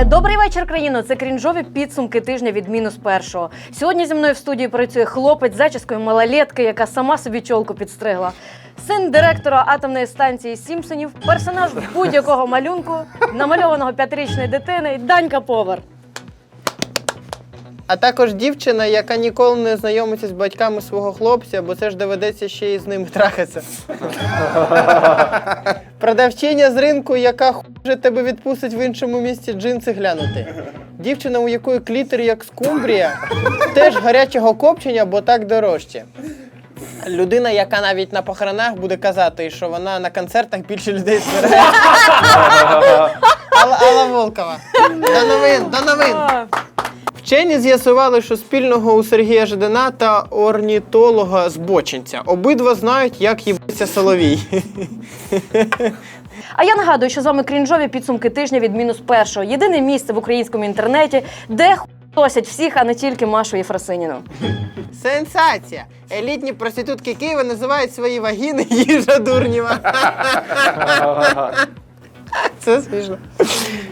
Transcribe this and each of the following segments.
Е, Добрий вечір, країно. Це крінжові підсумки тижня від мінус першого. Сьогодні зі мною в студії працює хлопець з зачіскою малолетки, яка сама собі чолку підстригла. Син директора атомної станції Сімпсонів, персонаж будь-якого малюнку, намальованого п'ятирічної дитини, Данька Повар. А також дівчина, яка ніколи не знайомиться з батьками свого хлопця, бо це ж доведеться ще й з ними трахатися. Продавчиня з ринку, яка хуже тебе відпустить в іншому місці джинси глянути. Дівчина, у якої клітер як скумбрія, теж гарячого копчення, бо так дорожче. Людина, яка навіть на похоронах буде казати, що вона на концертах більше людей збирає. Алла, Алла Волкова. До новин, до новин. Вчені з'ясували, що спільного у Сергія Жадана та орнітолога збочинця. Обидва знають, як їбаться соловій. А я нагадую, що з вами крінжові підсумки тижня від мінус першого. Єдине місце в українському інтернеті, де хуйосять всіх, а не тільки Машу Єфросиніну. Сенсація! Елітні проститутки Києва називають свої вагіни їжа дурнєва. Це смішно.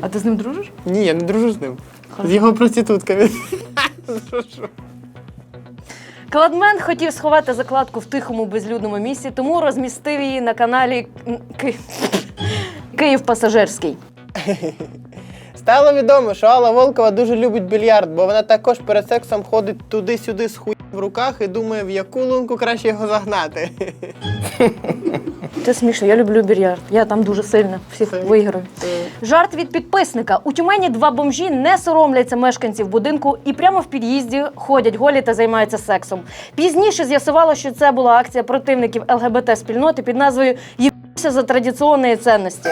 А ти з ним дружиш? Ні, я не дружу з ним. З його проститутками. Кладмен хотів сховати закладку в тихому безлюдному місці, тому розмістив її на каналі Ки... Київ Пасажирський. Стало відомо, що Алла Волкова дуже любить більярд, бо вона також перед сексом ходить туди-сюди з хуй в руках і думає, в яку лунку краще його загнати. Це смішно, я люблю більярд. Я там дуже сильно всіх виграю. Жарт від підписника. У Тюмені два бомжі не соромляться мешканців будинку і прямо в під'їзді ходять голі та займаються сексом. Пізніше з'ясувало, що це була акція противників ЛГБТ спільноти під назвою «Єбся за традиційні цінності.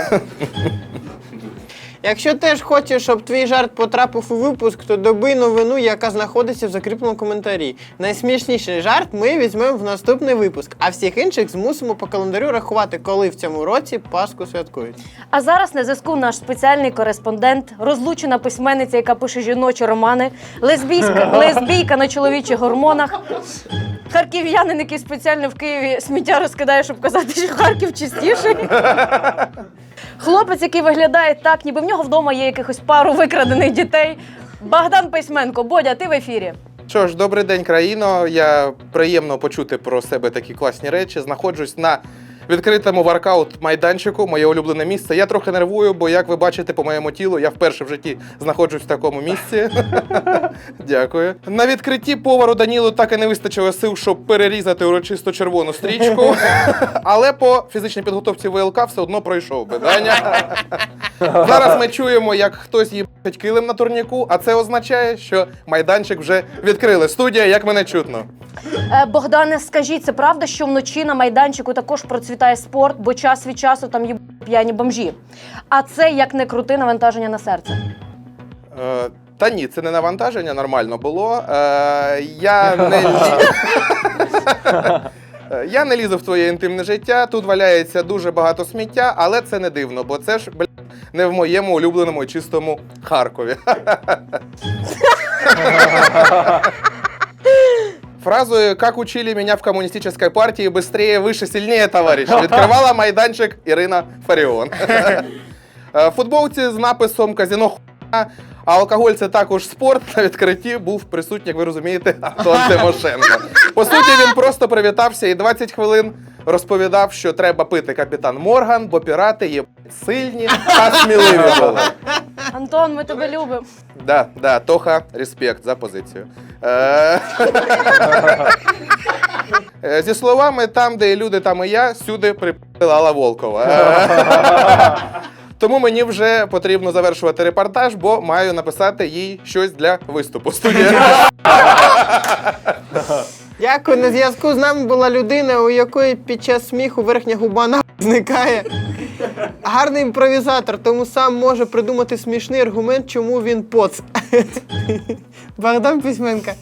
Якщо теж хочеш, щоб твій жарт потрапив у випуск, то добий новину, яка знаходиться в закріпленому коментарі. Найсмішніший жарт ми візьмемо в наступний випуск, а всіх інших змусимо по календарю рахувати, коли в цьому році Пасху святкують. А зараз на зв'язку наш спеціальний кореспондент, розлучена письменниця, яка пише жіночі романи, лесбійська, лесбійка на чоловічих гормонах. Харків'янин, який спеціально в Києві сміття розкидає, щоб казати, що Харків чистіший. Хлопець, який виглядає так, ніби в нього вдома є якихось пару викрадених дітей. Богдан Письменко, Бодя, ти в ефірі. Що ж, добрий день, країно. Я приємно почути про себе такі класні речі. Знаходжусь на відкритому воркаут майданчику, моє улюблене місце. Я трохи нервую, бо як ви бачите по моєму тілу, я вперше в житті знаходжусь в такому місці. Дякую. На відкритті повару Данілу так і не вистачило сил, щоб перерізати урочисто червону стрічку. Але по фізичній підготовці ВЛК все одно пройшов би. Даня. Зараз ми чуємо, як хтось їбать килим на турніку, а це означає, що майданчик вже відкрили. Студія, як мене чутно. Е, Богдане, скажіть, це правда, що вночі на майданчику також процвітає спорт, бо час від часу там є п'яні бомжі. А це як не крути навантаження на серце. Е, та ні, це не навантаження, нормально було. Е, я не лі- Е, Я не лізу в твоє інтимне життя. Тут валяється дуже багато сміття, але це не дивно, бо це ж бля, не в моєму улюбленому чистому Харкові. Фразою «Как учили меня в коммунистической партии быстрее, выше, сильнее, товарищ» відкривала майданчик Ірина Фаріон. Е, футболці з написом Казіно хуйня, а алкоголь це також спорт. На відкритті був присутній, як ви розумієте, Антон Тимошенко. По суті, він просто привітався і 20 хвилин розповідав, що треба пити капітан Морган, бо пірати є сильні та сміливі були. Антон, ми тебе любимо. Да, да, Тоха, респект за позицію. Е, е, Зі словами, там, де і люди, там і я, сюди припила Алла Волкова. Е, Тому мені вже потрібно завершувати репортаж, бо маю написати їй щось для виступу. Студія. Дякую. На зв'язку з нами була людина, у якої під час сміху верхня губа на зникає. Гарний імпровізатор, тому сам може придумати смішний аргумент, чому він поц. Богдан Письменка.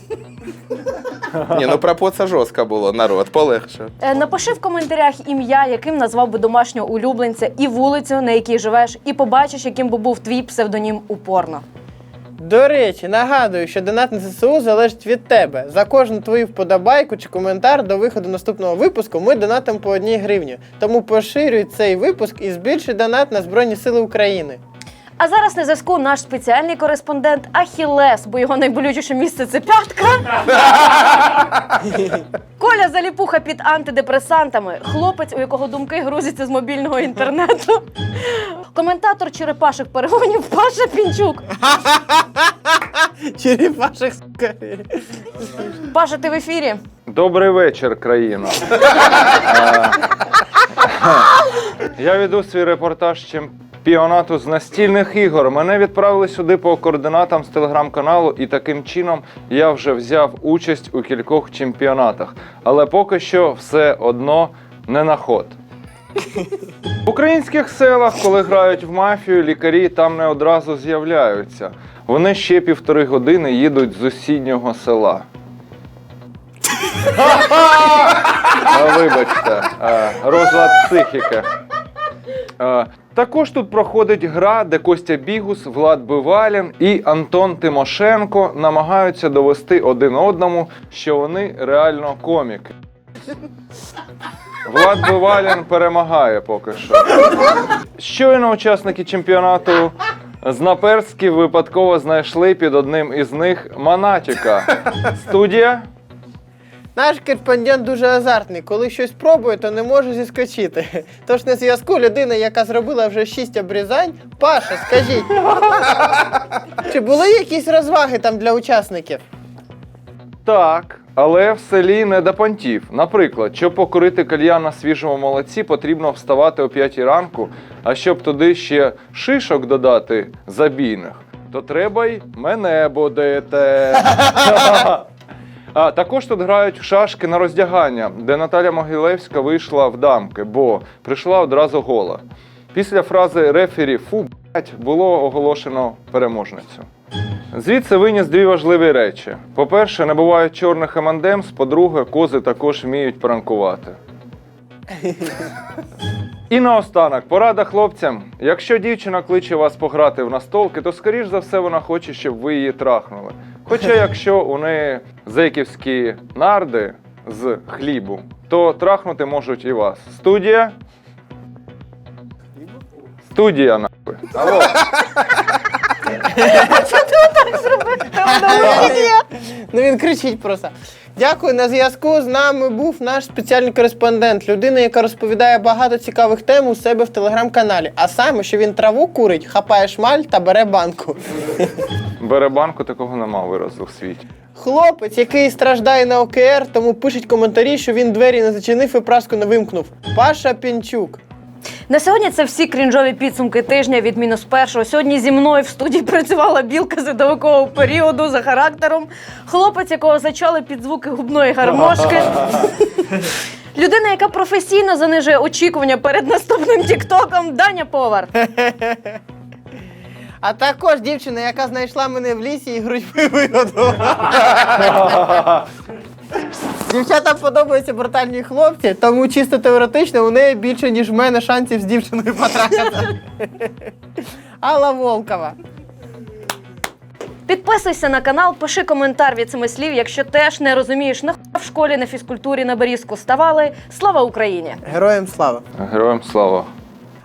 Ні, ну про поца жорстко було, народ, полегше. Е, Напиши в коментарях ім'я, яким назвав би домашнього улюбленця, і вулицю, на якій живеш, і побачиш, яким би був твій псевдонім у порно. До речі, нагадую, що донат на ЗСУ залежить від тебе. За кожну твою вподобайку чи коментар до виходу наступного випуску ми донатимо по одній гривні. Тому поширюй цей випуск і збільшуй донат на Збройні Сили України. А зараз на зв'язку наш спеціальний кореспондент Ахілес, бо його найболючіше місце це п'ятка. Коля заліпуха під антидепресантами, хлопець, у якого думки грузяться з мобільного інтернету. Коментатор черепашок перегонів Паша Пінчук. Черепашек. Паша, ти в ефірі. Добрий вечір, країно. Е, Я веду свій репортаж чемпіонату з настільних ігор. Мене відправили сюди по координатам з телеграм-каналу, і таким чином я вже взяв участь у кількох чемпіонатах. Але поки що все одно не на ход. В українських селах, коли грають в мафію, лікарі там не одразу з'являються. Вони ще півтори години їдуть з сусіднього села. Вибачте, розлад психіки. Також тут проходить гра, де Костя Бігус, Влад Бивалін і Антон Тимошенко намагаються довести один одному, що вони реально коміки. Влад Бивалін перемагає поки що. Щойно учасники чемпіонату з Наперські випадково знайшли під одним із них Манатіка. Студія. Наш кореспондент дуже азартний. Коли щось пробує, то не може зіскочити. Тож на зв'язку людина, яка зробила вже шість обрізань. Паша, скажіть, чи були якісь розваги там для учасників? Так, але в селі не до понтів. Наприклад, щоб покорити кальян на свіжому молоці, потрібно вставати о 5 ранку, а щоб туди ще шишок додати забійних, то треба й мене будете. А також тут грають шашки на роздягання, де Наталя Могилевська вийшла в дамки, бо прийшла одразу гола. Після фрази рефері фу блять було оголошено переможницю. Звідси виніс дві важливі речі: по-перше, не бувають чорних емандемс, по-друге, кози також вміють пранкувати. І наостанок, порада хлопцям. Якщо дівчина кличе вас пограти в настолки, то скоріш за все вона хоче, щоб ви її трахнули. Хоча якщо у неї зеківські нарди з хлібу, то трахнути можуть і вас. Студія. Студія нахуй. Алло. Ну він кричить просто. Дякую. На зв'язку з нами був наш спеціальний кореспондент, людина, яка розповідає багато цікавих тем у себе в телеграм-каналі. А саме, що він траву курить, хапає шмаль та бере банку. Бере банку, такого нема виразу в світі. Хлопець, який страждає на ОКР, тому пишуть коментарі, що він двері не зачинив і праску не вимкнув. Паша Пінчук. На сьогодні це всі крінжові підсумки тижня від мінус першого. Сьогодні зі мною в студії працювала білка з льодовикового періоду за характером. Хлопець, якого зачали під звуки губної гармошки. Людина, яка професійно занижує очікування перед наступним тіктоком, Даня Повар. А також дівчина, яка знайшла мене в лісі і грудьми вигодувала. Дівчатам подобаються брутальні хлопці, тому чисто теоретично у неї більше, ніж в мене шансів з дівчиною потрахати. Алла Волкова. Підписуйся на канал, пиши коментар від семи слів, якщо теж не розумієш, нахуя в школі на фізкультурі на берізку ставали. Слава Україні! Героям слава! Героям слава.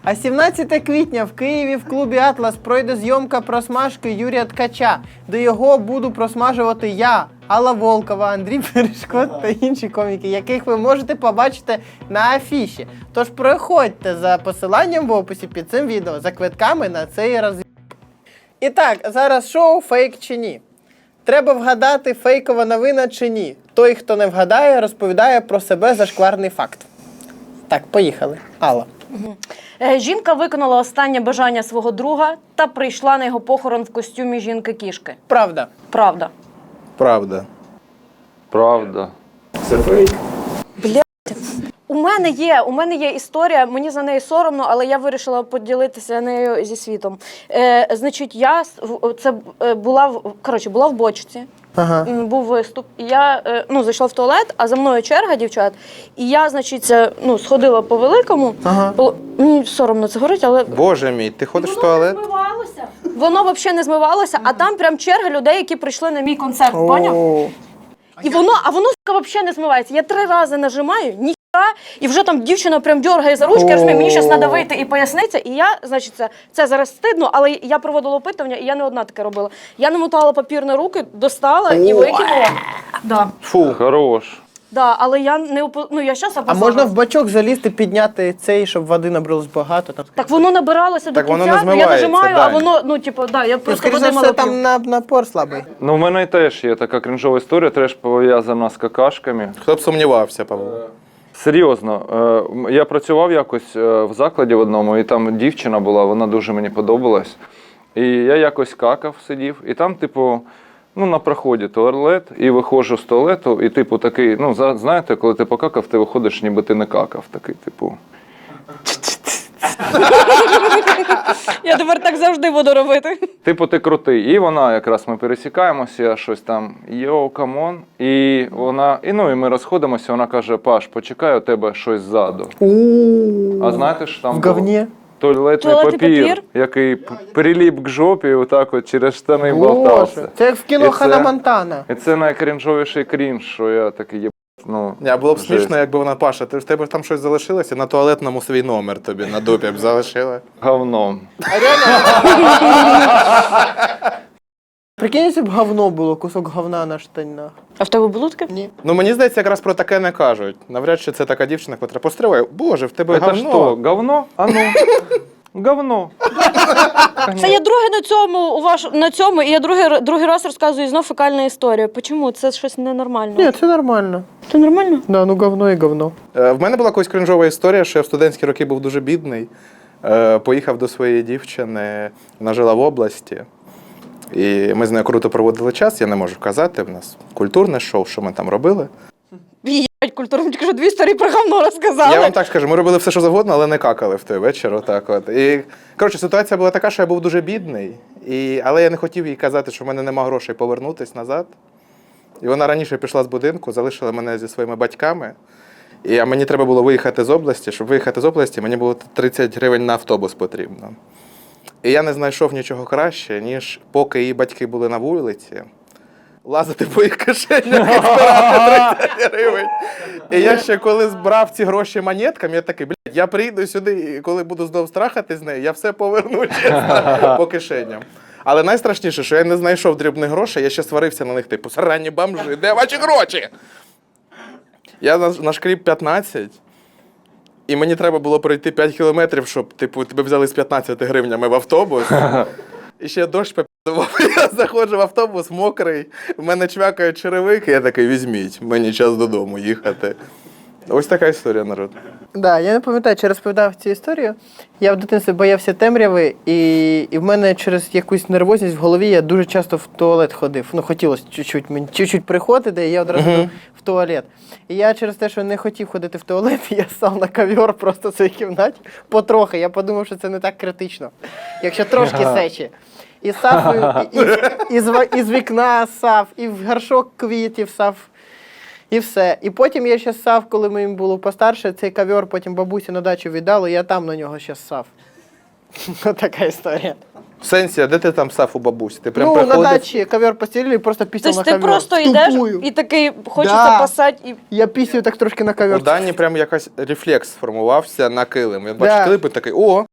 А 17 квітня в Києві в клубі Атлас пройде зйомка просмажки Юрія Ткача, де його буду просмажувати я, Алла Волкова, Андрій Перешкот та інші коміки, яких ви можете побачити на афіші. Тож проходьте за посиланням в описі під цим відео за квитками на цей раз. І так, зараз шоу фейк чи ні. Треба вгадати, фейкова новина чи ні. Той, хто не вгадає, розповідає про себе зашкварний факт. Так, поїхали. Алла. Е, Жінка виконала останнє бажання свого друга та прийшла на його похорон в костюмі жінки-кішки. Правда. Правда. Правда. Правда. У мене є, у мене є історія, мені за неї соромно, але я вирішила поділитися нею зі світом. Е, значить, я це е, була в коротше, була в бочці. Ага. Був виступ. І я е, ну, зайшла в туалет, а за мною черга дівчат. І я, значить, це, ну, сходила по великому. Ага. Було- Мені соромно це говорить, але Боже мій, ти ходиш в туалет? Воно взагалі не змивалося, а там прям черга людей, які прийшли на мій концерт. Поняв? І воно, а воно сука, взагалі не змивається. Я три рази нажимаю, ніхто і вже там дівчина прям дергає за ручки, розуміє, мені зараз треба вийти і поясниться. І я, значить, це, це зараз стидно, але я проводила опитування, і я не одна таке робила. Я намотала папір на руки, достала і викинула. Да. Фу. Хорош. Да, але я не опо- ну я щас А можна в бачок залізти, підняти цей, щоб води набралось багато. Там. Так воно набиралося Так до воно кінця, не ну, я змивається, нажимаю, а воно, ну, типу, да, я Ну, просто скоріше за все, мало там на, напор слабий. Ну, в мене теж є така крінжова історія, теж пов'язана з какашками. Хто б сумнівався, Павло? Серйозно, е, м- я працював якось е, в закладі в одному, і там дівчина була, вона дуже мені подобалась. І я якось какав, сидів, і там, типу, ну, на проході туалет, і виходжу з туалету, і, типу, такий, ну, за- знаєте, коли ти покакав, ти виходиш, ніби ти не какав. Такий, типу. Я тепер так завжди буду робити. Типу, ти крутий. І вона якраз ми пересікаємося, я щось там йоу, камон. І вона, і ну і ми розходимося. Вона каже: Паш, почекай, у тебе щось ззаду. А знаєте, що там В було? говні. Туалетний Туалетний папір, папір? який п- приліп к жопі, отак от через штани Боже, болтався. це як в кіно І Хана Монтана. І це найкрінжовіший крінж, що я такий є. Ну, Ні, було б жесть. смішно, якби вона Паша, ти в тебе там щось залишилося, на туалетному свій номер тобі на дупі б залишила. Говном. Прикинь, якщо б говно було, кусок говна на штанях. А в тебе було таке? Ні. Ну мені здається, якраз про таке не кажуть. Навряд чи це така дівчина, котра постриває. Боже, в тебе Це говно. що, говно? А ну. Говно. Це я друге на цьому у ваш на цьому, і я другий, другий раз розказую знов фекальна історія. Чому? Це щось ненормально. Ні, це нормально. Це нормально? Да, ну говно і говно. Е, В мене була якась кринжова історія, що я в студентські роки був дуже бідний. Е, Поїхав до своєї дівчини, вона жила в області. І ми з нею круто проводили час, я не можу казати. В нас культурне шоу, що ми там робили. Їбать культурно, тільки що дві історії про говно розказали. Я вам так скажу, ми робили все, що завгодно, але не какали в той вечір. Отак от. І коротше, ситуація була така, що я був дуже бідний, і... але я не хотів їй казати, що в мене нема грошей повернутися назад. І вона раніше пішла з будинку, залишила мене зі своїми батьками. І а мені треба було виїхати з області. Щоб виїхати з області, мені було 30 гривень на автобус потрібно. І я не знайшов нічого краще, ніж поки її батьки були на вулиці, лазити по їх кишенях і збирати 30 гривень. І я ще коли збрав ці гроші монетками, я такий, блядь, я прийду сюди, і коли буду знов страхати з нею, я все поверну чесно по кишеням. Але найстрашніше, що я не знайшов дрібних грошей, я ще сварився на них, типу, срані бомжи, де ваші гроші? Я наш- нашкріб 15, і мені треба було пройти 5 кілометрів, щоб типу, тебе взяли з 15 гривнями в автобус. І ще дощ попідував. Я заходжу в автобус мокрий, в мене чвякають черевики, я такий, візьміть, мені час додому їхати. Ось така історія, народ. Да, я не пам'ятаю, чи розповідав цю історію. Я в дитинстві боявся темряви, і, і в мене через якусь нервозність в голові я дуже часто в туалет ходив. Ну, хотілося чуть-чуть мені чуть-чуть приходити, і я одразу Мгм. йду в туалет. І я через те, що не хотів ходити в туалет, я став на ковер просто в своїй кімнаті потрохи. Я подумав, що це не так критично, якщо трошки сечі. І сав, і, і, і, з, і з вікна сав, і в горшок квітів сав. І все. І потім я ще ссав, коли мені було постарше, цей ковер потім бабусі на дачу віддали, я там на нього ще ссав. Така історія. В сенсі, а де ти там став у бабусі? Ти прям ну, приходив? на дачі ковер постелили і просто пісяв Тобто на ти ковер. просто йдеш і такий хочеться Да. пасати і. Я пісів так трошки на ковер. У Дані прям якась рефлекс сформувався на килим. Він бачить Да. клип і такий, о!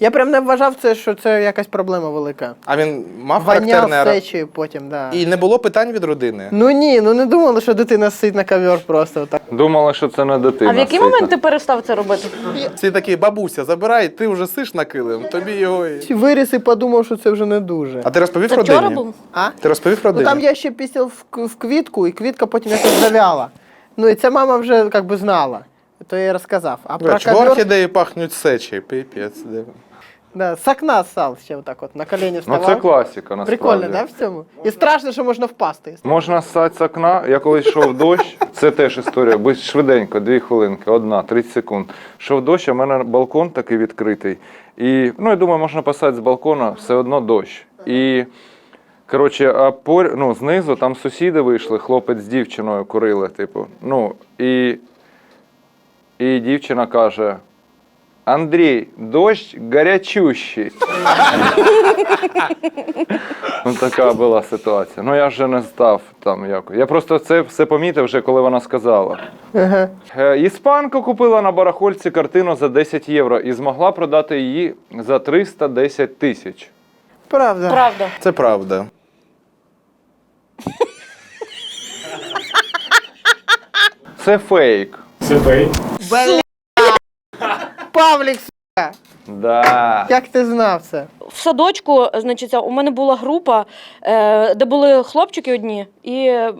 Я прям не вважав це, що це якась проблема велика. А він мав характерне... ра- потім, да. І не було питань від родини. Ну ні, ну не думали, що дитина сидить на ковер просто так. Думали, що це не дитина. А в який сидить. момент ти перестав це робити? Всі такі, бабуся, забирай, ти вже сиш на килим, тобі його. і-» Виріс і подумав, що це вже не дуже. А ти розповів Це родині? вчора був? А? Ти розповів Ну родині? там я ще пісяв в, к- в квітку, і квітка потім якось завяла. Ну і це мама вже як би знала. То я розказав. А про ковер, орхідеї пахнуть сечі? Пипець. де- да, з окна ссав ще отак от, на коліні Ну це класика, насправді. Прикольно, да, в цьому? І страшно, що можна впасти. Можна ссати з окна. Я коли йшов дощ, це теж історія. Будь швиденько, дві хвилинки, одна, 30 секунд. Йшов дощ, а в мене балкон такий відкритий. І ну, я думаю, можна писати з балкона, все одно дощ. І коротше, а пор... ну, знизу там сусіди вийшли, хлопець з дівчиною курили, типу. Ну, і, і дівчина каже: Андрій, дощ гарячущий. ну, така була ситуація. Ну я вже не став там якось. Я просто це все помітив вже, коли вона сказала. Ага. Е, Іспанка купила на барахольці картину за 10 євро і змогла продати її за 310 тисяч. Правда. Правда. Це правда. Це фейк. Бля. Павлік, сука! Да. як ти знав це? В садочку, значить, у мене була група, е, де були хлопчики одні і е,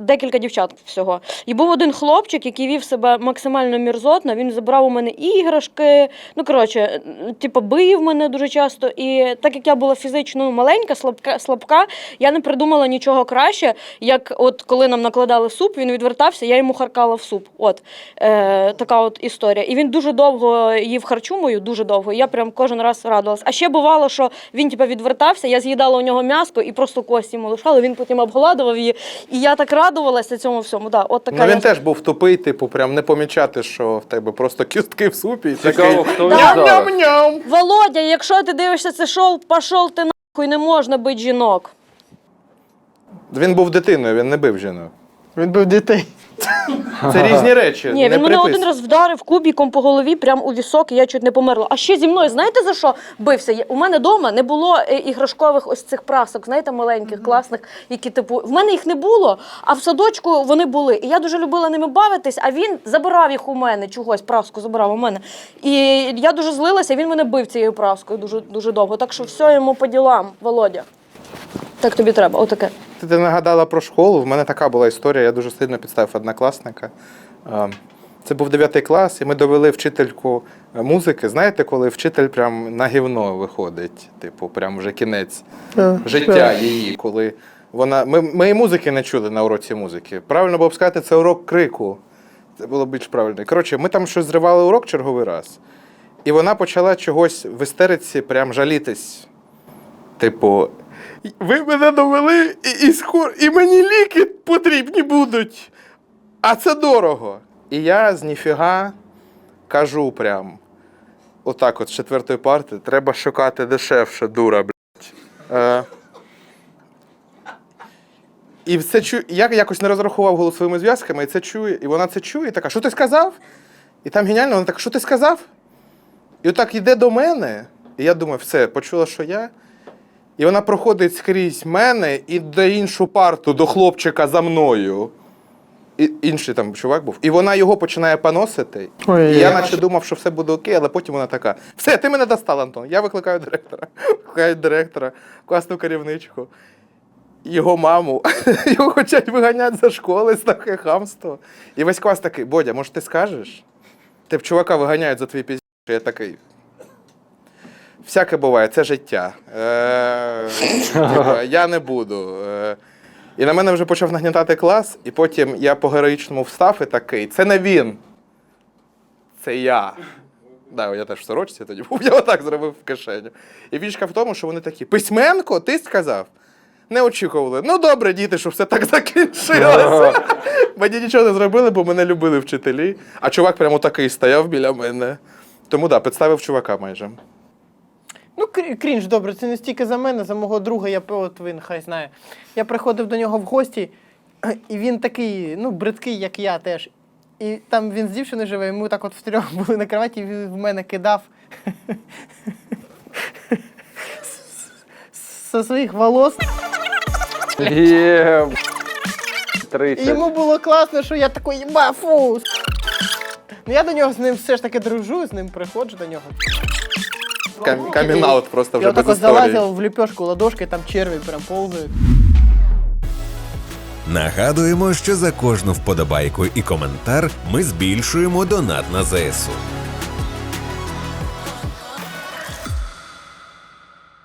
декілька дівчат всього. І був один хлопчик, який вів себе максимально мірзотно. Він забрав у мене іграшки. Ну, коротше, типу, бив мене дуже часто. І так як я була фізично маленька, слабка, слабка, я не придумала нічого краще, як от коли нам накладали суп, він відвертався, я йому харкала в суп. От е, така от історія. І він дуже довго їв харчу мою, дуже довго. І я прям кожен раз радувалась. А ще бувало, що він типу, відвертався, я з'їдала у нього м'яско і просто кості йому лишала. Він потім обгладував її. І я так радувалася цьому всьому. Да, от така Ну я- він теж був тупий, типу, прям не помічати, що в тебе просто кістки в супі. і Цікаво, такий, хто він Ням-ням-ням. Володя, якщо ти дивишся це шоу, пішов ти нахуй, не можна бити жінок. Він був дитиною, він не бив жінок. Він був дітей. Це різні речі. Ні, не він мене припис- один раз вдарив кубіком по голові, прям у вісок, і я чуть не померла. А ще зі мною, знаєте за що бився? Я- У мене вдома не було е, іграшкових ось цих прасок, знаєте, маленьких, класних, які типу. В мене їх не було, а в садочку вони були. І я дуже любила ними бавитись, а він забирав їх у мене, чогось праску забирав у мене. І я дуже злилася, він мене бив цією праскою дуже, дуже довго. Так що все йому по ділам, Володя. Так тобі треба, отаке. Ти, ти нагадала про школу. В мене така була історія. Я дуже сильно підставив однокласника. Е, Це був 9 клас, і ми довели вчительку е, музики. Знаєте, коли вчитель прям на гівно виходить, типу, прям вже кінець життя її, коли вона. Ми, ми і музики не чули на уроці музики. Правильно було б сказати, це урок крику. Це було б більш правильно. Коротше, ми там щось зривали урок черговий раз, і вона почала чогось в істериці прям жалітись. Типу, ви мене довели, і, і, скоро, і мені ліки потрібні будуть. А це дорого. І я з ніфіга кажу прям. Отак, от з четвертої парти, треба шукати дешевше, дура, блядь. Е, і це чу... я якось не розрахував голосовими зв'язками, і це чує, і вона це чує, і така, що ти сказав? І там геніально, вона така, що ти сказав? І отак йде до мене, і я думаю, все, почула, що я. І вона проходить скрізь мене і до іншу парту, до хлопчика за мною. І, інший там чувак був. І вона його починає поносити. Ой, і я наче думав, що все буде окей, але потім вона така: все, ти мене достав, Антон. Я викликаю директора. Викликаю директора, класну керівничку, його маму. Його хочуть виганяти за школи з таке хамство. І весь клас такий, Бодя, може ти скажеш? Ти б чувака виганяють за твій пізні. Я такий. Всяке буває, це життя. Е, я не буду. Е, і на мене вже почав нагнітати клас, і потім я по героїчному встав і такий: це не він. Це я. Да, я теж в сорочці тоді був, я отак зробив в кишеню. І фішка в тому, що вони такі: письменко, ти сказав? Не очікували. Ну добре, діти, щоб все так закінчилося. Мені нічого не зробили, бо мене любили вчителі. А чувак прямо такий стояв біля мене. Тому так, да, підставив чувака майже. Ну, крі- крінж, добре, це не стільки за мене, за мого друга, я от він хай знає. Я приходив до нього в гості, і він такий, ну, бридкий, як я теж. І там він з дівчиною живе, і ми так от втрьох були на кроваті, і він в мене кидав зі своїх волос. Є. І йому було класно, що я такий, єба, фу. Ну я до нього з ним все ж таки дружу, з ним приходжу до нього. Кам- Камінаут просто вже Я без так історії. залазив в ліпешку ладошки, там черві прям повзають. Нагадуємо, що за кожну вподобайку і коментар ми збільшуємо донат на ЗСУ.